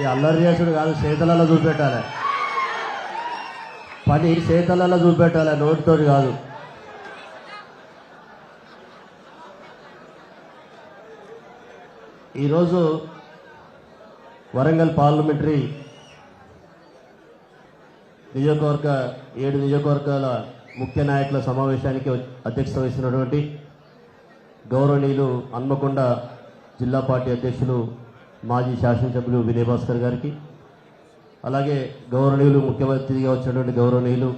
ఈ అల్లరి చేసుడు కాదు చేతలలో చూపెట్టాలి. పని చేతలలో చూపెట్టాలి నోటితో కాదు. ఈరోజు వరంగల్ పార్లమెంటరీ నియోజకవర్గ ఏడు నియోజకవర్గాల ముఖ్య నాయకుల సమావేశానికి అధ్యక్షత వహిస్తున్నటువంటి గౌరవనీయులు హన్మకొండ జిల్లా పార్టీ అధ్యక్షులు మాజీ శాసనసభ్యులు వినయభాస్కర్ గారికి అలాగే గౌరవనీయులు ముఖ్యమంత్రిగా వచ్చినటువంటి గౌరవనీయులు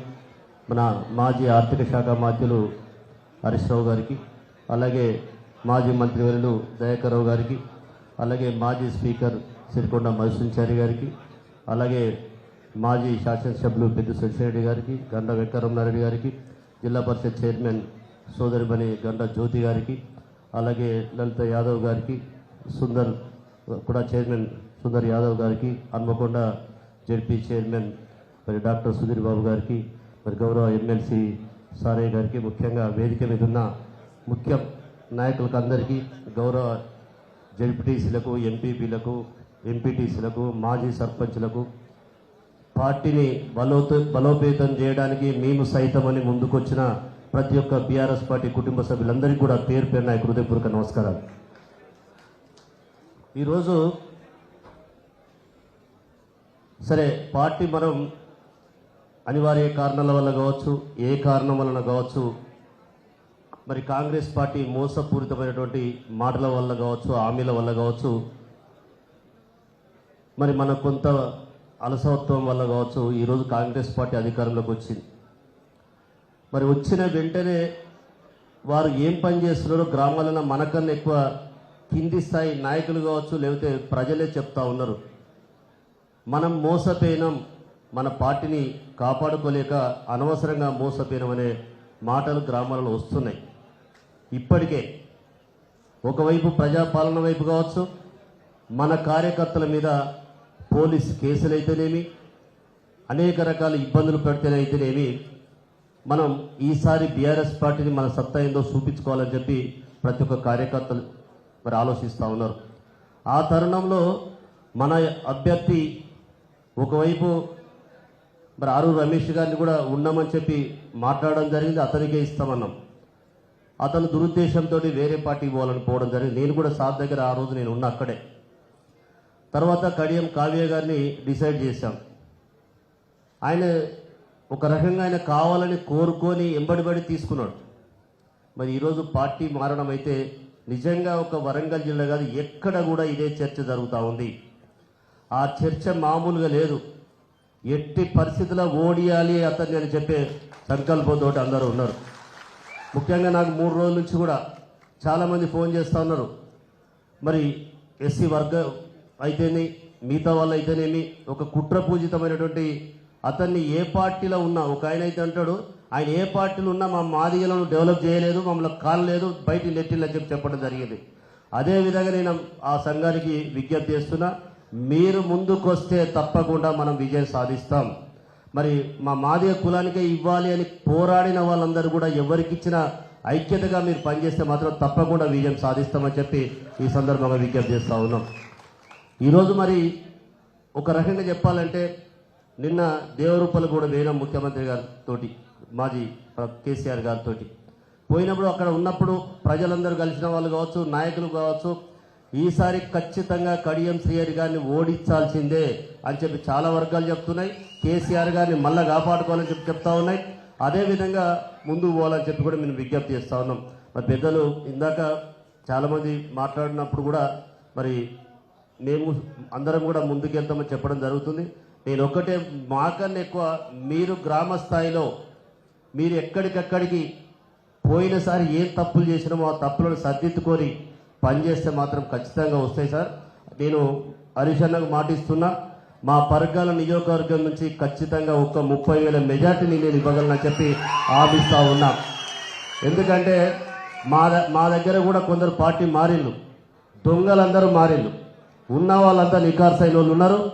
మన మాజీ ఆర్థిక శాఖ మాధ్యులు హరీష్ రావు గారికి అలాగే మాజీ మంత్రివర్యులు దయాకర్ గారికి అలాగే మాజీ స్పీకర్ సిరికొండ మధుసంచారి గారికి అలాగే మాజీ శాసనసభ్యులు పెద్ద శశిరెడ్డి గారికి గండ వెంకరమణారెడ్డి గారికి జిల్లా పరిషత్ చైర్మన్ సోదరిమణి గండ జ్యోతి గారికి అలాగే లలిత యాదవ్ గారికి సుందర్ కూడా చైర్మన్ సుందర్ యాదవ్ గారికి హన్మకొండ జడ్పీ చైర్మన్ మరి డాక్టర్ సుధీర్ బాబు గారికి మరి గౌరవ ఎమ్మెల్సీ సారయ్య గారికి ముఖ్యంగా వేదిక మీద ఉన్న ముఖ్య నాయకులకు అందరికీ గౌరవ జడ్పీటీసీలకు ఎంపీపీలకు ఎంపీటీసీలకు మాజీ సర్పంచ్లకు పార్టీని బలోత బలోపేతం చేయడానికి మేము సైతమని ముందుకొచ్చిన ప్రతి ఒక్క బీఆర్ఎస్ పార్టీ కుటుంబ సభ్యులందరికీ కూడా పేరు పేరు నా హృదయపూర్వక నమస్కారాలు. ఈరోజు సరే పార్టీ మనం అనివార్య కారణాల వల్ల కావచ్చు ఏ కారణం వలన కావచ్చు మరి కాంగ్రెస్ పార్టీ మోసపూరితమైనటువంటి మాటల వల్ల కావచ్చు హామీల వల్ల కావచ్చు మరి మన కొంత అలసత్వం వల్ల కావచ్చు ఈరోజు కాంగ్రెస్ పార్టీ అధికారంలోకి వచ్చింది. మరి వచ్చిన వెంటనే వారు ఏం పని చేస్తున్నారో గ్రామాలలో మనకన్నా ఎక్కువ కింది స్థాయి నాయకులు కావచ్చు లేకపోతే ప్రజలే చెప్తా ఉన్నారు. మనం మోసపోయినాం మన పార్టీని కాపాడుకోలేక అనవసరంగా మోసపోయినాం అనే మాటలు గ్రామాలలో వస్తున్నాయి. ఇప్పటికే ఒకవైపు ప్రజాపాలన వైపు కావచ్చు మన కార్యకర్తల మీద పోలీస్ కేసులు అయితేనేమి అనేక రకాల ఇబ్బందులు పెడితేనైతేనేమి మనం ఈసారి బీఆర్ఎస్ పార్టీని మన సత్తా ఏందో చూపించుకోవాలని చెప్పి ప్రతి ఒక్క కార్యకర్తలు మరి ఆలోచిస్తూ ఉన్నారు. ఆ తరుణంలో మన అభ్యర్థి ఒకవైపు మరి ఆరు రమేష్ గారిని కూడా ఉన్నామని చెప్పి మాట్లాడడం జరిగింది అతనికే ఇస్తామన్నాం. అతను దురుద్దేశంతో వేరే పార్టీకి పోవాలని పోవడం జరిగింది. నేను కూడా సార్ దగ్గర ఆ రోజు నేను ఉన్న అక్కడే. తర్వాత కడియం కావ్య గారిని డిసైడ్ చేశాం. ఆయన ఒక రకంగా ఆయన కావాలని కోరుకొని ఎంబడిబడి తీసుకున్నాడు. మరి ఈరోజు పార్టీ మారడం అయితే నిజంగా ఒక వరంగల్ జిల్లా కాదు ఎక్కడ కూడా ఇదే చర్చ జరుగుతూ ఉంది. ఆ చర్చ మామూలుగా లేదు. ఎట్టి పరిస్థితుల్లో ఓడియాలి అతన్ని అని చెప్పే సంకల్పంతో అందరూ ఉన్నారు. ముఖ్యంగా నాకు మూడు రోజుల నుంచి కూడా చాలామంది ఫోన్ చేస్తూ ఉన్నారు. మరి ఎస్సీ వర్గ అయితేనే మిగతా వాళ్ళు అయితేనేమి ఒక కుట్రపూజితమైనటువంటి అతన్ని ఏ పార్టీలో ఉన్నా ఒక ఆయన అయితే అంటాడు ఆయన ఏ పార్టీలో ఉన్నా మా మాదిగలను డెవలప్ చేయలేదు మమ్మల్ని కాలలేదు బయట నెట్టిల్లని చెప్పి చెప్పడం జరిగింది. అదేవిధంగా నేను ఆ సంఘానికి విజ్ఞప్తి చేస్తున్నా మీరు ముందుకొస్తే తప్పకుండా మనం విజయం సాధిస్తాం. మరి మా మాదిగ కులానికే ఇవ్వాలి అని పోరాడిన వాళ్ళందరూ కూడా ఎవరికిచ్చిన ఐక్యతగా మీరు పనిచేస్తే మాత్రం తప్పకుండా విజయం సాధిస్తామని చెప్పి ఈ సందర్భంగా విజ్ఞప్తి చేస్తా ఉన్నాం. ఈరోజు మరి ఒక రకంగా చెప్పాలంటే నిన్న దేవరూపలు కూడా వేయడం ముఖ్యమంత్రి గారితో మాజీ కేసీఆర్ గారితో పోయినప్పుడు అక్కడ ఉన్నప్పుడు ప్రజలందరూ కలిసిన వాళ్ళు కావచ్చు నాయకులు కావచ్చు ఈసారి ఖచ్చితంగా కడియం శ్రీహరి గారిని ఓడించాల్సిందే అని చెప్పి చాలా వర్గాలు చెప్తున్నాయి. కేసీఆర్ గారిని మళ్ళీ కాపాడుకోవాలని చెప్పి చెప్తా ఉన్నాయి. అదేవిధంగా ముందుకు పోవాలని చెప్పి కూడా మేము విజ్ఞప్తి చేస్తూ ఉన్నాం. మరి పెద్దలు ఇందాక చాలామంది మాట్లాడినప్పుడు కూడా మరి మేము అందరం కూడా ముందుకెళ్తామని చెప్పడం జరుగుతుంది. నేను ఒక్కటే మాకన్నా ఎక్కువ మీరు గ్రామ స్థాయిలో మీరు ఎక్కడికక్కడికి పోయినసారి ఏ తప్పులు చేసినామో ఆ తప్పులను సర్దిద్దుకొని పనిచేస్తే మాత్రం ఖచ్చితంగా వస్తాయి సార్. నేను హరీష్ అన్నకు మాటిస్తున్నా మా పరగాల నియోజకవర్గం నుంచి ఖచ్చితంగా ఒక ముప్పై వేల మెజార్టీని నేను ఇవ్వగలనని చెప్పి ఆపిస్తా ఉన్నా. ఎందుకంటే మా ద- మా దగ్గర కూడా కొందరు పార్టీ మారిళ్ళు దొంగలందరూ మారిళ్ళు ఉన్న వాళ్ళంతా నికార్సైన వాళ్ళు ఉన్నారు.